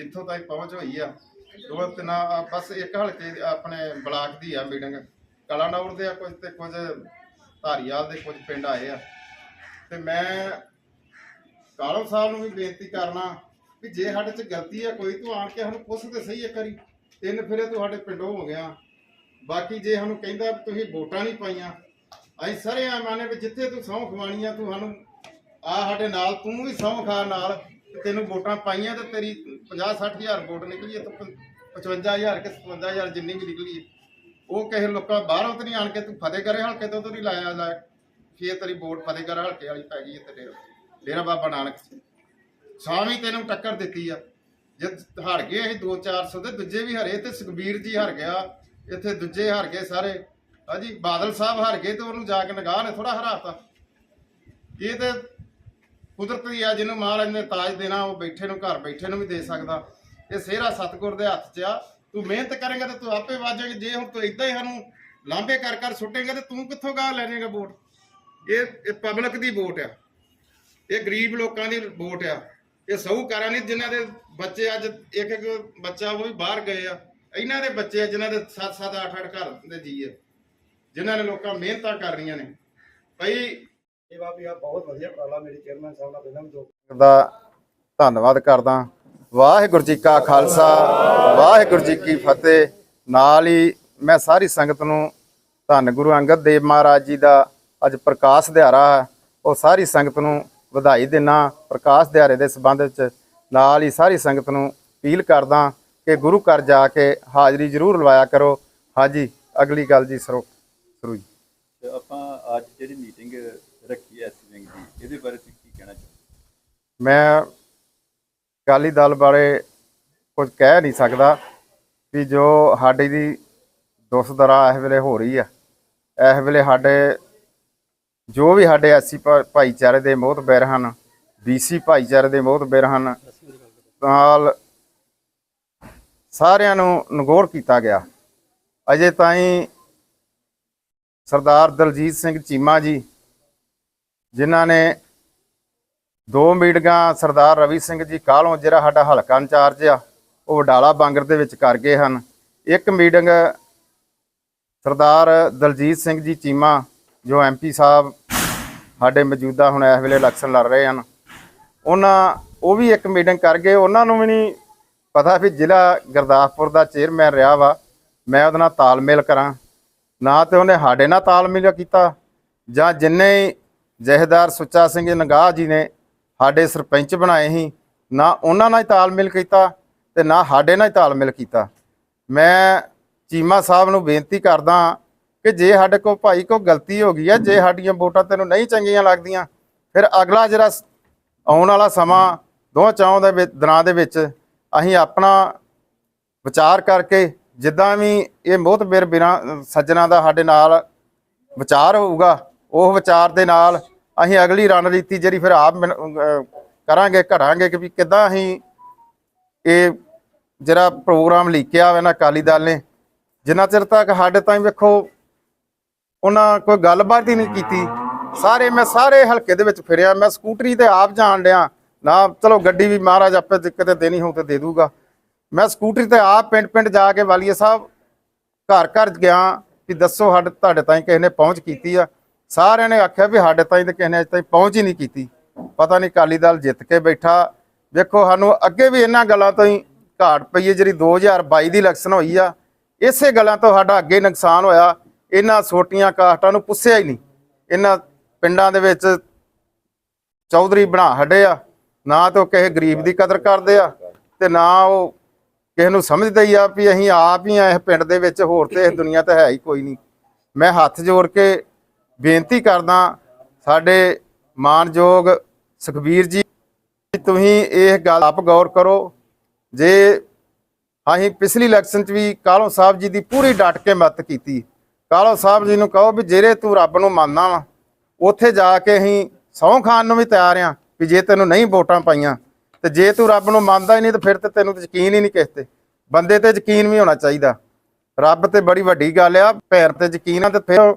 ਜਿੱਥੋਂ ਤਾਈਂ ਪਹੁੰਚ ਹੋਈ ਆ ਦੋ ਤਿੰਨ ਬਸ ਇੱਕ ਹਲਕੇ ਆਪਣੇ ਬਲਾਕ ਦੀ ਆ ਮੀਟਿੰਗ ਕਲਾਨੌਰ ਦੇ ਆ ਕੁਝ ਤੇ ਕੁਝ ਧਾਰੀਵਾਲ ਦੇ ਕੁਝ ਪਿੰਡ ਆਏ ਆ। ਤੇ ਮੈਂ ਕਾਲਮ ਸਾਹਿਬ ਨੂੰ ਵੀ ਬੇਨਤੀ ਕਰਨਾ ਵੀ ਜੇ ਸਾਡੇ 'ਚ ਗਲਤੀ ਆ, ਕੋਈ ਤੂੰ ਆਣ ਕੇ ਸਾਨੂੰ ਪੁੱਛ ਤੇ ਸਹੀ ਇੱਕ ਵਾਰੀ। ਤਿੰਨ ਫਿਰੇ ਤੁਹਾਡੇ ਪਿੰਡੋਂ ਹੋ ਗਿਆ। ਬਾਕੀ ਜੇ ਸਾਨੂੰ ਕਹਿੰਦਾ ਤੁਸੀਂ ਵੋਟਾਂ ਨਹੀਂ ਪਾਈਆਂ, ਅਸੀਂ ਸਾਰੇ ਆ ਮਾਨੇ ਵੀ ਜਿੱਥੇ ਤੂੰ ਸਹੁੰ ਖਵਾਣੀ ਆ, ਤੂੰ ਸਾਨੂੰ, ਆ ਸਾਡੇ ਨਾਲ, ਤੂੰ ਵੀ ਸਹੁੰ ਖਾ ਨਾਲ। ਤੇ ਤੈਨੂੰ ਵੋਟਾਂ ਪਾਈਆਂ ਤੇ ਤੇਰੀ 50 60000 ਵੋਟ ਨਿਕਲੀ ਹੈ ਤੇ 55000 ਕਿ 57000 ਜਿੰਨੀ ਵੀ ਨਿਕਲੀ ਉਹ ਕਿਸੇ ਲੋਕਾਂ ਬਾਹਰੋਂ ਤੇ ਨਹੀਂ ਆਣ ਕੇ ਤੂੰ ਫਤਿਹਗੜ੍ਹ ਹਲਕੇ ਤੋਂ ਤਾਂ ਨਹੀਂ ਲਾਇਆ ਲੈ ਫੇਰ ਤੇਰੀ ਵੋਟ ਫਤਿਹਗੜ੍ਹ ਹਲਕੇ ਵਾਲੀ ਪੈ ਗਈ ਤੇ ਡੇਰਾ ਡੇਰਾ ਬਾਬਾ ਨਾਨਕ ਸਾਵੀਂ ਤੈਨੂੰ ਟੱਕਰ ਦਿੱਤੀ ਆ। ਜੇ ਹਾਰ ਗਏ ਅਸੀਂ 2-400 ਤੇ ਦੂਜੇ ਵੀ ਹਰੇ ਤੇ ਸੁਖਬੀਰ ਜੀ ਹਾਰ ਗਿਆ, ਇੱਥੇ ਦੂਜੇ ਹਾਰ ਗਏ ਸਾਰੇ। ਹਾਂਜੀ, ਬਾਦਲ ਸਾਹਿਬ ਹਾਰ ਗਏ ਤੇ ਉਹਨੂੰ ਜਾ ਕੇ ਨਗਾਹ ਨੇ ਥੋੜਾ ਹਰਾਤਾ। ਇਹ ਤੇ ਕੁਦਰਤੀ ਆ, ਜਿਹਨੂੰ ਮਹਾਰਾਜ ਨੇ ਤਾਜ ਦੇਣਾ, ਉਹ ਬੈਠੇ ਨੂੰ, ਘਰ ਬੈਠੇ ਨੂੰ ਵੀ ਦੇ ਸਕਦਾ। ਇਹ ਸਿਹਰਾ ਸਤਗੁਰ ਦੇ ਹੱਥ 'ਚ ਆ। ਤੂੰ ਮਿਹਨਤ ਕਰੇਗਾ ਤੇ ਤੂੰ ਆਪੇ ਵਾਜੇਗਾ ਜੇ ਹੁਣ ਤੂੰ ਇਦਾਂ ਹੀ ਸਾਨੂੰ ਲਾਂਬੇ ਕਰ ਕਰ ਸੁੱਟੇਗਾ ਤੇ ਤੂੰ ਕਿੱਥੋਂ ਗਾ ਲੈਣੇਗਾ ਵੋਟ? ਇਹ ਇਹ ਪਬਲਿਕ ਦੀ ਵੋਟ ਆ। ਇਹ ਗਰੀਬ ਲੋਕਾਂ ਦੀ ਵੋਟ ਆ। ਇਹ ਸਹੂਕਾਰਾਂ ਨਹੀਂ, ਜਿਨ੍ਹਾਂ ਦੇ ਬੱਚੇ ਅੱਜ ਇੱਕ ਇੱਕ ਬੱਚਾ ਉਹ ਵੀ ਬਾਹਰ ਗਏ ਆ। ਇਹਨਾਂ ਦੇ ਬੱਚੇ ਆ, ਜਿਨ੍ਹਾਂ ਦੇ 7 7 8 8 ਘਰ ਦੇ ਜੀ ਆ। ਜਿਨ੍ਹਾਂ ਨੇ ਲੋਕਾਂ ਮਿਹਨਤਾਂ ਕਰ ਰਹੀਆਂ ਨੇ। ਭਾਈ ਇਹ ਵਾ ਵੀ ਆ ਬਹੁਤ ਵਧੀਆ ਉਪਰਾਲਾ ਮੇਰੀ ਚੇਅਰਮੈਨ ਸਾਹਿਬ ਨਾਲ ਪਹਿਲਾਂ ਵੀ ਜੋ ਦਾ ਧੰਨਵਾਦ ਕਰਦਾ। ਵਾਹਿਗੁਰੂ ਜੀ ਕਾ ਖਾਲਸਾ ਵਾਹਿਗੁਰੂ ਜੀ ਕੀ ਫਤਿਹ। ਨਾਲ ਹੀ ਮੈਂ ਸਾਰੀ ਸੰਗਤ ਨੂੰ ਧੰਨ ਗੁਰੂ ਅੰਗਦ ਦੇਵ ਮਹਾਰਾਜ ਜੀ ਦਾ ਅੱਜ ਪ੍ਰਕਾਸ਼ ਦਿਹਾੜਾ ਹੈ। ਉਹ ਸਾਰੀ ਸੰਗਤ ਨੂੰ ਵਧਾਈ ਦੇਣਾ ਪ੍ਰਕਾਸ਼ ਦਿਹਾੜੇ ਦੇ ਸੰਬੰਧ ਵਿੱਚ ਨਾਲ ਹੀ ਸਾਰੀ ਸੰਗਤ ਨੂੰ ਅਪੀਲ ਕਰਦਾ ਕਿ ਗੁਰੂ ਘਰ ਜਾ ਕੇ ਹਾਜ਼ਰੀ ਜ਼ਰੂਰ ਲਵਾਇਆ ਕਰੋ। ਹਾਂਜੀ ਅਗਲੀ ਗੱਲ ਜੀ ਸਰੋ ਸਰੂ ਜੀ ਤੇ ਆਪਾਂ ਅੱਜ ਜਿਹੜੀ ਮੀਟਿੰਗ ਰੱਖੀ ਹੈ ਐਸਸੀ ਵਿੰਗ ਦੀ ਇਹਦੇ ਬਾਰੇ ਤੁਸੀਂ ਕੀ ਕਹਿਣਾ ਚਾਹੋਗੇ? ਮੈਂ ਅਕਾਲੀ ਦਲ ਬਾਰੇ ਕੁਝ ਕਹਿ ਨਹੀਂ ਸਕਦਾ ਵੀ ਜੋ ਸਾਡੇ ਦੀ ਦੁਸਦਰਾ ਇਸ ਵੇਲੇ ਹੋ ਰਹੀ ਆ, ਇਸ ਵੇਲੇ ਸਾਡੇ ਜੋ ਵੀ ਸਾਡੇ ਐਸੀ ਭਾਈਚਾਰੇ ਦੇ ਮੋਹਤਬਰ ਹਨ ਬੀਸੀ ਭਾਈਚਾਰੇ ਦੇ ਮੋਹਤਬਰ ਹਨ, ਨਾਲ ਸਾਰਿਆਂ ਨੂੰ ਨਗੋਰ ਕੀਤਾ ਗਿਆ। ਅਜੇ ਤਾਈਂ ਸਰਦਾਰ ਦਲਜੀਤ ਸਿੰਘ ਚੀਮਾ ਜੀ ਜਿਨ੍ਹਾਂ ਨੇ ਦੋ ਮੀਟਿੰਗਾਂ ਸਰਦਾਰ ਰਵੀ ਸਿੰਘ ਜੀ ਕਾਹਲੋਂ ਜਿਹੜਾ ਸਾਡਾ ਹਲਕਾ ਇੰਚਾਰਜ ਆ, ਉਹ ਵਡਾਲਾ ਬਾਂਗਰ ਦੇ ਵਿੱਚ ਕਰ ਗਏ ਹਨ। ਇੱਕ ਮੀਟਿੰਗ ਸਰਦਾਰ ਦਲਜੀਤ ਸਿੰਘ ਜੀ ਚੀਮਾ, ਜੋ ਐਮਪੀ ਸਾਹਿਬ ਸਾਡੇ ਮੌਜੂਦਾ ਹੁਣ ਇਸ ਵੇਲੇ ਇਲੈਕਸ਼ਨ ਲੜ ਰਹੇ ਹਨ, ਉਹਨਾਂ ਉਹ ਵੀ ਇੱਕ ਮੀਟਿੰਗ ਕਰ ਗਏ। ਉਹਨਾਂ ਨੂੰ ਵੀ ਨਹੀਂ ਪਤਾ ਵੀ ਜ਼ਿਲ੍ਹਾ ਗੁਰਦਾਸਪੁਰ ਦਾ ਚੇਅਰਮੈਨ ਰਿਹਾ ਵਾ। ਮੈਂ ਉਹਦੇ ਨਾਲ ਤਾਲਮੇਲ ਕਰਾਂ। ਨਾ ਤੇ ਉਹਨੇ ਸਾਡੇ ਨਾਲ ਤਾਲਮੇਲ ਕੀਤਾ, ਜਾਂ ਜਿੰਨੇ ਜਹਿਦਾਰ ਸੁੱਚਾ ਸਿੰਘ ਨਗਾਹ ਜੀ ਨੇ ਸਾਡੇ ਸਰਪੰਚ ਬਣਾਏ ਸੀ। ਨਾ ਉਹਨਾਂ ਨਾਲ ਹੀ ਤਾਲਮੇਲ ਕੀਤਾ ਤੇ ਨਾ ਸਾਡੇ ਨਾਲ ਹੀ ਤਾਲਮੇਲ ਕੀਤਾ। ਮੈਂ ਚੀਮਾ ਸਾਹਿਬ ਨੂੰ ਬੇਨਤੀ ਕਰਦਾ ਕਿ ਜੇ ਸਾਡੇ ਕੋਲ ਭਾਈ ਕੋਈ ਗਲਤੀ ਹੋ ਗਈ ਹੈ ਜੇ ਸਾਡੀਆਂ ਵੋਟਾਂ ਤੈਨੂੰ ਨਹੀਂ ਚੰਗੀਆਂ ਲੱਗਦੀਆਂ, ਫਿਰ ਅਗਲਾ ਜਿਹੜਾ ਆਉਣ ਵਾਲਾ ਸਮਾਂ ਦੋ ਚਾਹਾਂ ਦੇ ਵਿੱਚ- ਦਿਨਾਂ ਦੇ ਵਿੱਚ ਅਸੀਂ ਆਪਣਾ ਵਿਚਾਰ ਕਰਕੇ ਜਿੱਦਾਂ ਵੀ ਇਹ ਬਹੁਤ ਬਿਰ ਬਿਨਾ ਸੱਜਣਾ ਦਾ ਸਾਡੇ ਨਾਲ ਵਿਚਾਰ ਹੋਊਗਾ, ਉਹ ਵਿਚਾਰ ਦੇ ਨਾਲ ਅਸੀਂ ਅਗਲੀ ਰਣਨੀਤੀ ਜਿਹੜੀ ਫਿਰ ਆਪ ਬਣ- ਕਰਾਂਗੇ, ਘੜਾਂਗੇ ਕਿ ਵੀ ਕਿੱਦਾਂ ਅਸੀਂ ਇਹ ਜਿਹੜਾ ਪ੍ਰੋਗਰਾਮ ਲਿਖਿਆ ਹੋਇਆ ਨਾ ਅਕਾਲੀ ਦਲ ਨੇ, ਜਿੰਨਾ ਚਿਰ ਤੱਕ ਸਾਡੇ ਤਾਈਂ ਵੇਖੋ ਉਹਨਾਂ ਕੋਈ ਗੱਲਬਾਤ ਹੀ ਨਹੀਂ ਕੀਤੀ। ਸਾਰੇ ਮੈਂ ਸਾਰੇ ਹਲਕੇ ਦੇ ਵਿੱਚ ਫਿਰਿਆ, ਮੈਂ ਸਕੂਟਰੀ ਤੇ ਆਪ ਜਾਣ ਡਿਆ। ਨਾ ਚਲੋ ਗੱਡੀ ਵੀ ਮਹਾਰਾਜ ਆਪੇ ਜੇ ਕਿਤੇ ਦੇਣੀ ਹੋਊ ਤੇ ਦੇ ਦੂਗਾ। ਮੈਂ ਸਕੂਟਰੀ ਤੇ ਆਪ ਪਿੰਡ ਪਿੰਡ ਜਾ ਕੇ ਵਾਲੀਏ ਸਾਹਿਬ ਘਰ ਘਰ ਗਿਆ ਵੀ ਦੱਸੋ ਸਾਡੇ ਤੁਹਾਡੇ ਤਾਈਂ ਕਿਸੇ ਨੇ ਪਹੁੰਚ ਕੀਤੀ ਆ। ਸਾਰਿਆਂ ਨੇ ਆਖਿਆ ਵੀ ਸਾਡੇ ਤਾਈਂ ਤੇ ਕਿਸੇ ਨੇ ਅਜੇ ਤਾਈਂ ਪਹੁੰਚ ਹੀ ਨਹੀਂ ਕੀਤੀ। ਪਤਾ ਨਹੀਂ ਅਕਾਲੀ ਦਲ ਜਿੱਤ ਕੇ ਬੈਠਾ। ਵੇਖੋ, ਸਾਨੂੰ ਅੱਗੇ ਵੀ ਇਹਨਾਂ ਗੱਲਾਂ ਤੋਂ ਹੀ ਘਾਟ ਪਈ ਹੈ, ਜਿਹੜੀ 2022 ਦੀ ਇਲੈਕਸ਼ਨ ਹੋਈ ਆ। ਇਸੇ ਗੱਲਾਂ ਤੋਂ ਸਾਡਾ ਅੱਗੇ ਨੁਕਸਾਨ ਹੋਇਆ। ਇਹਨਾਂ ਛੋਟੀਆਂ ਕਾਸਟਾਂ ਨੂੰ ਪੁੱਛਿਆ ਹੀ ਨਹੀਂ। ਇਹਨਾਂ ਪਿੰਡਾਂ ਦੇ ਵਿੱਚ ਚੌਧਰੀ ਬਣਾ ਹੱਡੇ ਆ। ਨਾ ਤਾਂ ਉਹ ਕਿਸੇ ਗਰੀਬ ਦੀ ਕਦਰ ਕਰਦੇ ਆ ਤੇ ਨਾ ਉਹ ਕਿਸੇ ਨੂੰ ਸਮਝਦੇ ਹੀ ਆ ਵੀ ਅਸੀਂ ਆਪ ਹੀ ਆ, ਇਸ ਪਿੰਡ ਦੇ ਵਿੱਚ। ਹੋਰ ਤੇ ਇਸ ਦੁਨੀਆ ਤੇ ਹੈ ਹੀ ਕੋਈ ਨਹੀਂ। ਮੈਂ ਹੱਥ ਜੋੜ ਕੇ ਬੇਨਤੀ ਕਰਦਾ ਸਾਡੇ ਮਾਨਯੋਗ ਸੁਖਬੀਰ ਜੀ, ਤੁਸੀਂ ਇਹ ਗੱਲ ਆਪ ਗੌਰ ਕਰੋ। ਜੇ ਅਸੀਂ ਪਿਛਲੀ ਇਲੈਕਸ਼ਨ 'ਚ ਵੀ ਕਾਲੋ ਸਾਹਿਬ ਜੀ ਦੀ ਪੂਰੀ ਡਟ ਕੇ ਮਦਦ ਕੀਤੀ ਕਾਲੋ ਸਾਹਿਬ ਜੀ ਨੂੰ ਕਹੋ ਵੀ ਜਿਹੜੇ ਤੂੰ ਰੱਬ ਨੂੰ ਮੰਨਦਾ ਵਾ, ਉੱਥੇ ਜਾ ਕੇ ਅਸੀਂ ਸਹੁੰ ਖਾਣ ਨੂੰ ਵੀ ਤਿਆਰ ਆ ਵੀ ਜੇ ਤੈਨੂੰ ਨਹੀਂ ਵੋਟਾਂ ਪਾਈਆਂ, ਤੇ ਜੇ ਤੂੰ ਰੱਬ ਨੂੰ ਮੰਨਦਾ ਹੀ ਨਹੀਂ ਤਾਂ ਫਿਰ ਤੇ ਤੈਨੂੰ ਤੇ ਯਕੀਨ ਹੀ ਨਹੀਂ ਕਿਸੇ ਤੇ। ਬੰਦੇ ਤੇ ਯਕੀਨ ਵੀ ਹੋਣਾ ਚਾਹੀਦਾ। ਰੱਬ ਤੇ ਬੜੀ ਵੱਡੀ ਗੱਲ ਆ ਪੈਰ ਤੇ ਯਕੀਨ ਆ ਤੇ ਫਿਰ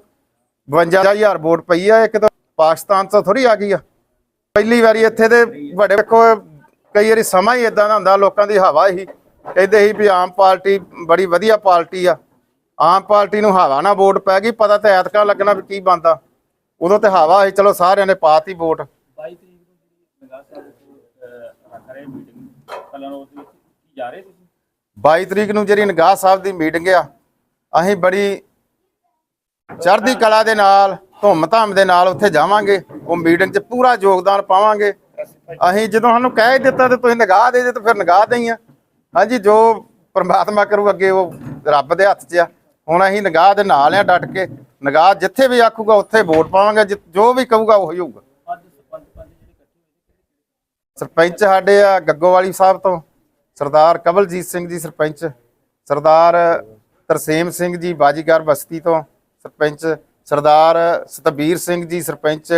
52000 ਵੋਟ ਪਈ ਆ ਇੱਕ ਤਾਂ ਪਾਕਿਸਤਾਨ ਤੋਂ ਥੋੜੀ ਆ ਗਈ ਆ। ਪਹਿਲੀ ਵਾਰੀ ਇੱਥੇ ਦੇ ਵੱਡੇ ਵੇਖੋ ਕਈ ਵਾਰੀ ਸਮਾਂ ਹੀ ਇਦਾਂ ਦਾ ਹੁੰਦਾ ਲੋਕਾਂ ਦੀ ਹਵਾ ਹੀ। ਕਹਿੰਦੇ ਸੀ ਵੀ ਆਮ ਪਾਰਟੀ ਬੜੀ ਵਧੀਆ ਪਾਰਟੀ ਆ। ਆਮ ਪਾਰਟੀ ਨੂੰ ਹਵਾ ਨਾਲ ਵੋਟ ਪੈ ਗਈ ਪਤਾ ਤਾਂ ਐਤਕਾਂ ਲੱਗਣਾ ਵੀ ਕੀ ਬੰਦਾ ਉਦੋਂ ਤੇ ਹਵਾ ਸੀ ਚਲੋ ਸਾਰਿਆਂ ਨੇ ਪਾਤੀ ਵੋਟ। 22 ਤਰੀਕ ਨੂੰ ਜਿਹੜੀ ਨਗਾਹ ਸਾਹਿਬ ਅਹ, ਰੱਖ ਰਹੇ ਮੀਟਿੰਗ ਕੱਲ੍ਹ ਨੂੰ ਉਹਦੇ ਵਿੱਚ ਕੀ ਜਾ ਰਹੇ ਤੁਸੀਂ? 22 ਤਰੀਕ ਨੂੰ ਜਿਹੜੀ ਨਿਗਾਹ ਸਾਹਿਬ ਦੀ ਮੀਟਿੰਗ ਆ ਅਸੀਂ ਬੜੀ ਚੜ੍ਹਦੀ ਕਲਾ ਦੇ ਨਾਲ ਧੂਮ ਧਾਮ ਦੇ ਨਾਲ ਉੱਥੇ ਜਾਵਾਂਗੇ, ਉਹ ਮੀਟਿੰਗ 'ਚ ਪੂਰਾ ਯੋਗਦਾਨ ਪਾਵਾਂਗੇ। ਅਸੀਂ ਜਦੋਂ ਸਾਨੂੰ ਕਹਿ ਦਿੱਤਾ ਤੇ ਤੁਸੀਂ ਨਿਗਾਹ ਦੇ ਦੇ ਤੇ ਫਿਰ ਨਿਗਾਹ ਦੇਈ ਆ। ਹਾਂਜੀ, ਜੋ ਪ੍ਰਮਾਤਮਾ ਕਰੂ ਅੱਗੇ ਉਹ ਰੱਬ ਦੇ ਹੱਥ 'ਚ ਆ। ਹੁਣ ਅਸੀਂ ਨਿਗਾਹ ਦੇ ਨਾਲ ਆ ਡਟ ਕੇ। ਨਿਗਾਹ ਜਿੱਥੇ ਵੀ ਆਖੂਗਾ ਉੱਥੇ ਵੋਟ ਪਾਵਾਂਗੇ ਜਿ- ਜੋ ਵੀ ਕਹੂਗਾ ਉਹੀ ਹੋਊਗਾ। ਸਰਪੰਚ ਸਰਪੰਚ ਸਾਡੇ ਆ ਗੱਗੋਵਾਲੀ ਸਾਹਿਬ ਤੋਂ, ਸਰਦਾਰ ਕਵਲਜੀਤ ਸਿੰਘ ਜੀ ਸਰਪੰਚ, ਸਰਦਾਰ ਤਰਸੇਮ ਸਿੰਘ ਜੀ ਬਾਜੀਗਰ ਬਸਤੀ ਤੋਂ ਸਰਪੰਚ ਸਰਦਾਰ ਸਤਬੀਰ ਸਿੰਘ ਜੀ ਸਰਪੰਚ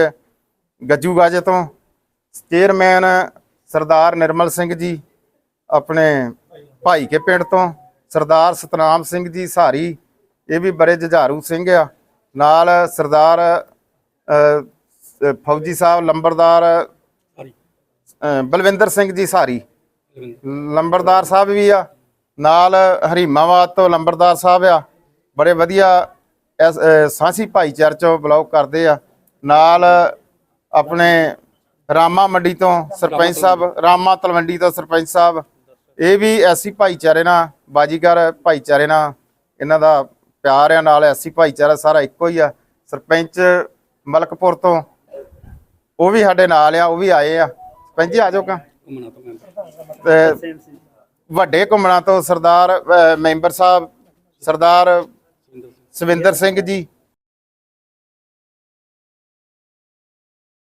ਗੱਜੂ ਗਾਜੇ ਤੋਂ ਚੇਅਰਮੈਨ ਸਰਦਾਰ ਨਿਰਮਲ ਸਿੰਘ ਜੀ ਆਪਣੇ ਭਾਈ ਕੇ ਪਿੰਡ ਤੋਂ ਸਰਦਾਰ ਸਤਨਾਮ ਸਿੰਘ ਜੀ ਸਾਰੀ ਇਹ ਵੀ ਬੜੇ ਜੁਝਾਰੂ ਸਿੰਘ ਆ। ਨਾਲ ਸਰਦਾਰ ਫੌਜੀ ਸਾਹਿਬ ਲੰਬਰਦਾਰ ਬਲਵਿੰਦਰ ਸਿੰਘ ਜੀ ਸਾਰੀ। ਲੰਬਰਦਾਰ ਸਾਹਿਬ ਵੀ ਆ। ਨਾਲ ਹਰੀਮਾਵਾਦ ਤੋਂ ਲੰਬਰਦਾਰ ਸਾਹਿਬ ਆ। ਬੜੇ ਵਧੀਆ ਸਾਂਸੀ ਭਾਈਚਾਰੇ ਚੋਂ ਬਲੌਗ ਕਰਦੇ ਆ। ਨਾਲ ਆਪਣੇ ਰਾਮਾ ਮੰਡੀ ਤੋਂ ਸਰਪੰਚ ਸਾਹਿਬ, ਰਾਮਾ ਤਲਵੰਡੀ ਤੋਂ ਸਰਪੰਚ ਸਾਹਿਬ, ਇਹ ਵੀ ਐਸੀ ਭਾਈਚਾਰੇ ਨਾਲ, ਬਾਜੀਗਰ ਭਾਈਚਾਰੇ ਨਾਲ, ਇਹਨਾਂ ਦਾ ਪਿਆਰ ਆ, ਨਾਲ ਐਸੀ ਭਾਈਚਾਰਾ ਸਾਰਾ ਇੱਕੋ ਹੀ ਆ। ਸਰਪੰਚ ਮਲਕਪੁਰ ਤੋਂ, ਉਹ ਵੀ ਸਾਡੇ ਨਾਲ ਆ, ਉਹ ਵੀ ਆਏ ਆ। ਸਰਪੰਚ ਜੀ, ਆ ਜਾਓ ਕਾ। ਤੇ ਵੱਡੇ ਘੁੰਮਣਾ ਤੋਂ ਸਰਦਾਰ ਮੈਂਬਰ ਸਾਹਿਬ, ਸਰਦਾਰ ਸਵਿੰਦਰ ਸਿੰਘ ਜੀ।